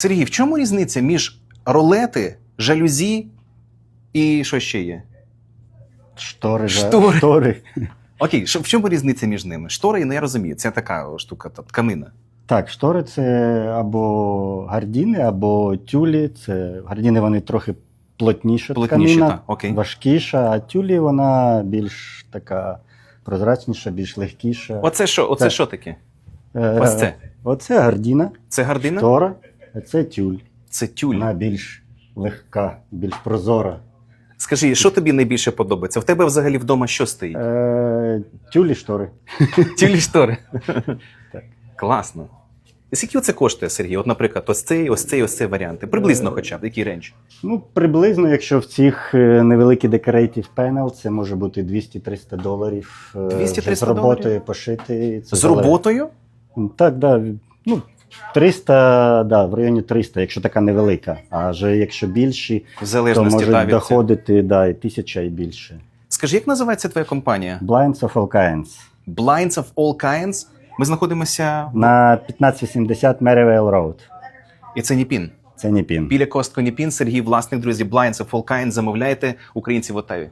Сергій, в чому різниця між ролети, жалюзі і що ще є? Штори, Штори. штори. Окей, що, в чому різниця між ними? Штори, ну я розумію, це така штука, та, тканина. Так, штори це або гардіни, або тюлі. Це гардіни вони трохи плотніша Плотніші, тканина, так, окей. важкіша, а тюлі вона більш така прозрачніша, більш легкіша. Оце що, оце Це- що таке? Е, ось це. Оце гардіна, Це гардина? штора, це тюль. Це тюль. Вона більш легка, більш прозора. Скажи, що тобі найбільше подобається? В тебе взагалі вдома що стоїть? Е, тюлі штори. Тюлі штори. Так. Класно. І скільки це коштує, Сергій? От, наприклад, ось цей, ось цей, ось цей варіанти. Приблизно Е, хоча б, який рейндж? Ну, приблизно, якщо в цих е, невеликі decorative panel, це може бути 200-300 доларів. е, 200-300 вже з роботою доларів? пошити. Це З залежить. роботою? Так, да. Ну, 300, да, в районі 300, якщо така невелика. А вже якщо більші, В то залежності може та, від цього. доходити да, і тисяча і більше. Скажи, як називається твоя компанія? Blinds of all kinds. Blinds of All Kinds. Ми знаходимося На 1580 Merivale Road. і це Ніпін. Це не пін. Біля костко Ніпін. Сергій, власник, друзі, Blinds of All Kinds. Замовляйте українці в Отаві.